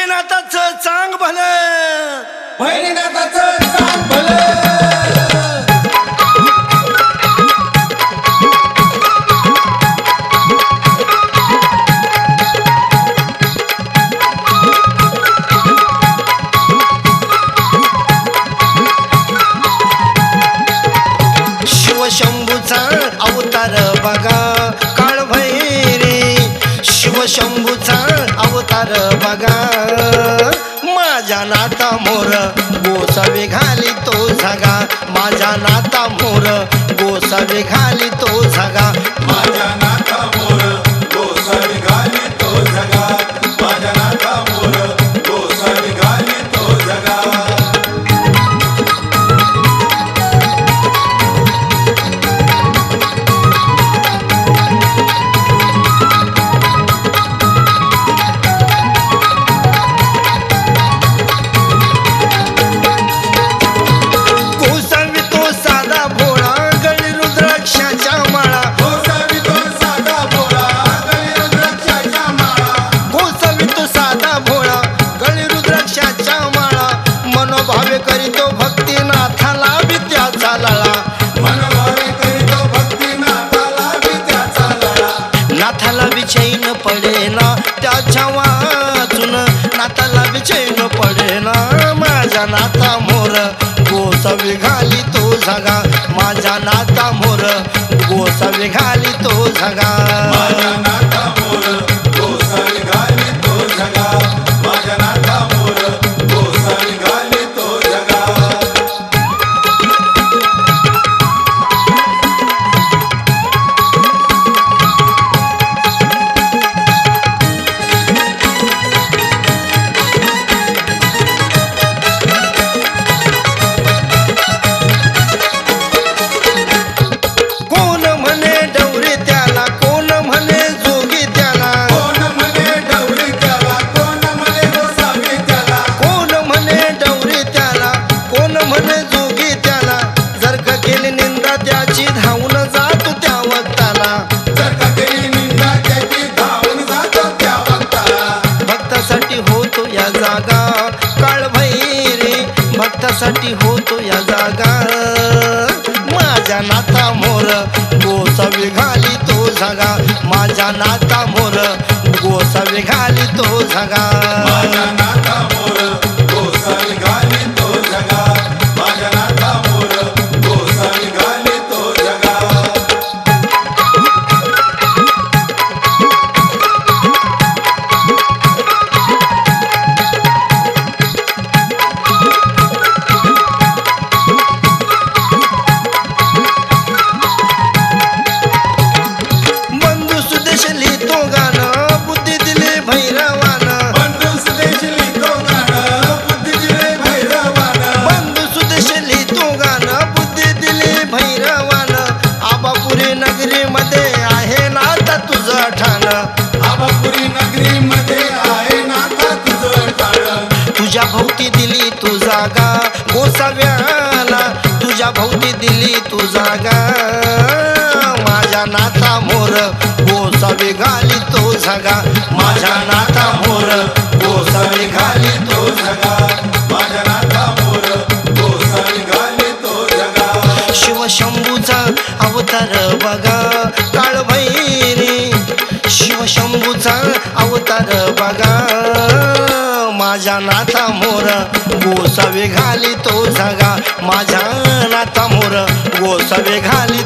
भैरीनाथाचं चांग भलं. भैरीनाथाचं सांग भलं. शिवशंभूचा अवतार बघा शिवशंभूचा अवतार बघा. झगा. माझ्या नाता मोर गोसावे घाली तो झगा. करीतो भक्तीनाथाला विद्याचा लळा नाथाला करीतो भक्तिनाथाला विद्याचा ना नाथाला विचैन पडेना त्याच्या वाचून नाथाला विचैन पडेना. माझ्या नाथा मोर गोसावी घाली तो झगा. माझ्या नाथा मोर गोसावी घाली तो झगा. भक्तासाठी होतो या जागा. माझ्या नाता मोर गोसावी घाली तो झगा माझ्या नाता मोर गोसावी घाली तो झगा माझ्या नाथा गोसाव्याला तुझ्या भोवती दिली तू जागा. माझ्या नाता मोर गोसावी घाली तो झगा. माझ्या नाता मोर गोसावी घाली तो जगा माझ्या मोर घाली तो जगा शिवशंभूचा अवतार बघा. काळभैरी शिवशंभूचा अवतार बघा. माझ्या नाथा मोर गोसावे घाली तो झगा माझ्या नाथा मोर गोसावे घाली